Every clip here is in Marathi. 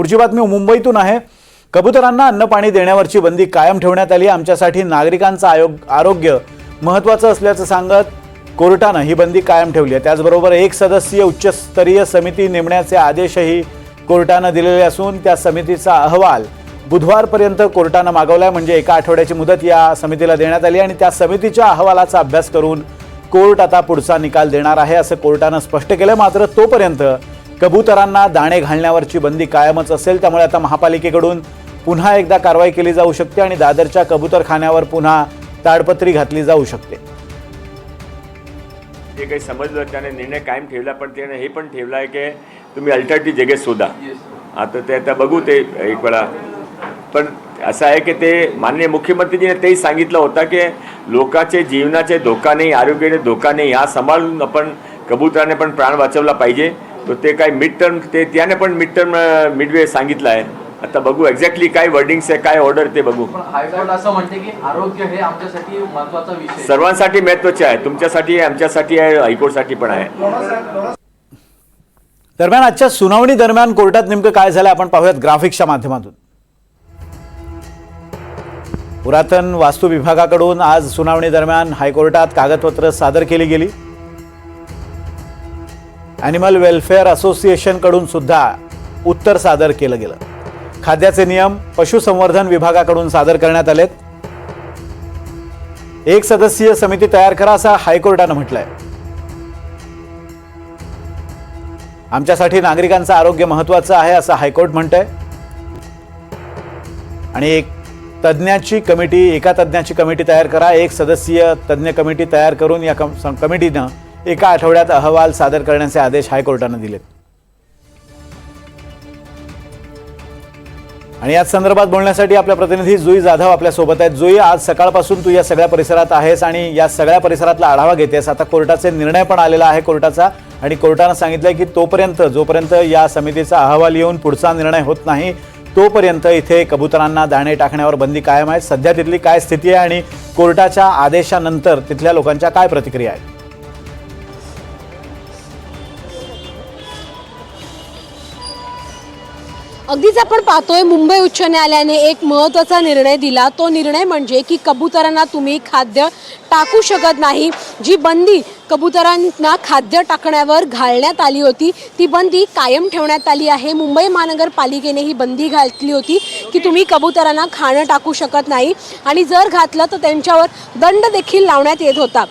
पुढची बातमी मुंबईतून आहे. कबुतरांना अन्न पाणी देण्यावरची बंदी कायम ठेवण्यात आली आमच्यासाठी नागरिकांचं आयोग आरोग्य महत्त्वाचं असल्याचं सांगत कोर्टानं ही बंदी कायम ठेवली आहे. त्याचबरोबर एक सदस्यीय उच्चस्तरीय समिती नेमण्याचे आदेशही कोर्टानं दिलेले असून त्या समितीचा अहवाल बुधवारपर्यंत कोर्टानं मागवलाय. म्हणजे एका आठवड्याची मुदत या समितीला देण्यात आली आणि त्या समितीच्या अहवालाचा अभ्यास करून कोर्ट आता पुढचा निकाल देणार आहे असं कोर्टानं स्पष्ट केलं मात्र तोपर्यंत कबुतरांना दाणे घालण्यावरची बंदी कायमच असेल त्यामुळे आता महापालिकेकडून पुन्हा एकदा कारवाई केली जाऊ शकते आणि दादरच्या कबूतरखान्यावर पुन्हा ताडपत्री घातली जाऊ शकते. जे काही समजलं त्याने निर्णय कायम ठेवला पण त्याने हे पण ठेवलं आहे की तुम्ही अल्टरनेटिव्ह जगेत शोधा. आता ते आता बघू ते एक वेळा. पण असं आहे की ते माननीय मुख्यमंत्रीजीने तेही सांगितलं होतं की लोकांचे जीवनाचे धोका नाही आरोग्याचे धोका नाही हा सांभाळून आपण कबुतराने पण प्राण वाचवला पाहिजे. तर ते काय मिड टर्म ते त्याने पण मिड टर्म मिडवे सांगितलं आहे. आता बघू एक्झॅक्टली काय वर्डिंग्स आहे काय ऑर्डर ते बघू. पण हायकोर्ट असं म्हणते की आरोग्य हे आमच्यासाठी महत्त्वाचा विषय आहे. सर्वांसाठी महत्त्वाचे आहे तुमच्यासाठी आहे आमच्यासाठी आहे हायकोर्टसाठी पण आहे. दरम्यान आजच्या सुनावणी दरम्यान कोर्टात नेमकं काय झालं आपण पाहूयात ग्राफिक्सच्या माध्यमातून. पुरातन वास्तू विभागाकडून आज सुनावणी दरम्यान हायकोर्टात कागदपत्र सादर केली गेली. ॲनिमल वेलफेअर असोसिएशनकडून सुद्धा उत्तर सादर केलं गेलं. खाद्याचे नियम पशुसंवर्धन विभागाकडून सादर करण्यात आलेत. एक सदस्यीय समिती तयार करा असं हायकोर्टानं म्हटलंय. आमच्यासाठी नागरिकांचं आरोग्य महत्वाचं आहे असं हायकोर्ट म्हणतंय. आणि एक तज्ज्ञाची कमिटी एका तज्ज्ञाची कमिटी तयार करा. एक सदस्यीय तज्ज्ञ कमिटी तयार करून या कम- कमिटीनं एका आठवड्यात अहवाल सादर करण्याचे आदेश हायकोर्टानं दिलेत. आणि याच संदर्भात बोलण्यासाठी आपल्या प्रतिनिधी जुई जाधव आपल्यासोबत आहेत. जुई आज सकाळपासून तू या सगळ्या परिसरात आहेस आणि या सगळ्या परिसरातला आढावा घेतेस. आता कोर्टाचे निर्णय पण आलेला आहे कोर्टाचा आणि कोर्टानं सांगितलंय की तोपर्यंत जोपर्यंत या समितीचा अहवाल येऊन पुढचा निर्णय होत नाही तोपर्यंत इथे कबुतरांना दाणे टाकण्यावर बंदी कायम आहे. सध्या तिथली काय स्थिती आहे आणि कोर्टाच्या आदेशानंतर तिथल्या लोकांच्या काय प्रतिक्रिया आहेत? अगदीच आपण पाहतोय मुंबई उच्च न्यायालयाने एक महत्त्वाचा निर्णय दिला. तो निर्णय म्हणजे की कबुतरांना तुम्ही खाद्य टाकू शकत नाही. जी बंदी कबुतरांना खाद्य टाकण्यावर घालण्यात आली होती ती बंदी कायम ठेवण्यात आली आहे. मुंबई महानगरपालिकेने ही बंदी घातली होती की तुम्ही कबुतरांना खाणं टाकू शकत नाही. आणि जर घातलं तर त्यांच्यावर दंड देखील लावण्यात येत होता.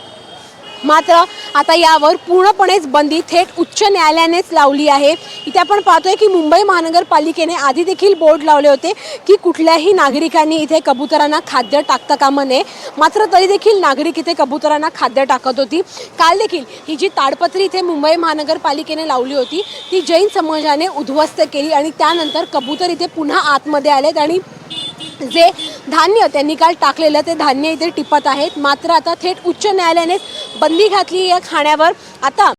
मात्र आता यावर पूर्णपणेच बंदी थेट उच्च न्यायालयानेच लावली आहे. इथे आपण पाहतोय की मुंबई महानगरपालिकेने आधी देखील बोर्ड लावले होते की कुठल्याही नागरिकांनी इथे कबुतरांना खाद्य टाकता कामा नये मात्र तरी देखील नागरिक इथे कबुतरांना खाद्य टाकत होती. काल देखील ही जी ताडपत्री इथे मुंबई महानगरपालिकेने लावली होती ती जैन समाजाने उद्ध्वस्त केली आणि त्यानंतर कबूतर इथे पुन्हा आतमध्ये आलेत आणि जे धान्य त्यांनी काल टाकलेलं ते धान्य इथे टिपत आहेत. मात्र आता थेट उच्च न्यायालयानेच बंदी घातली या खाण्यावर. आता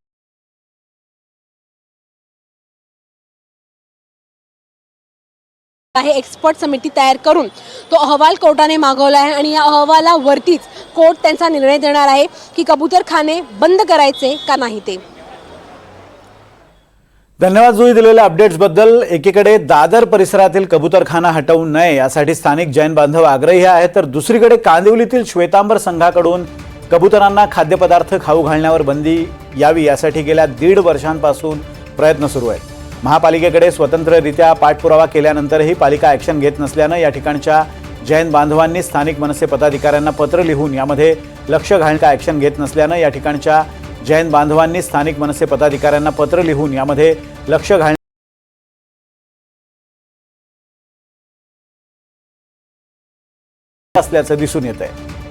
आहे एक्सपर्ट समिती तयार करून तो अहवाल कोर्टाने मागवला आहे आणि या अहवालावरतीच कोर्ट त्यांचा निर्णय देणार आहे की कबूतर खाणे बंद करायचे का नाही ते. धन्यवाद जुई दिलेल्या अपडेट्सबद्दल एकीकडे दादर परिसरातील कबुतरखाना हटवू नये यासाठी स्थानिक जैन बांधव आग्रही आहेत तर दुसरीकडे कांदिवलीतील श्वेतांबर संघाकडून कबुतरांना खाद्यपदार्थ खाऊ घालण्यावर बंदी यावी यासाठी गेल्या दीड वर्षांपासून प्रयत्न सुरू आहेत. महापालिकेकडे स्वतंत्ररित्या पाठपुरावा केल्यानंतरही पालिका ॲक्शन घेत नसल्यानं या ठिकाणच्या जैन बांधवांनी स्थानिक मनसे पदाधिकाऱ्यांना पत्र लिहून यामध्ये लक्ष घालण्याचा ॲक्शन घेत नसल्यानं या ठिकाणच्या जैन बांधवांनी स्थानिक मनसे पदाधिकाऱ्यांना पत्र लिहून यामध्ये लक्ष घाल असल्याचं दिसून येत आहे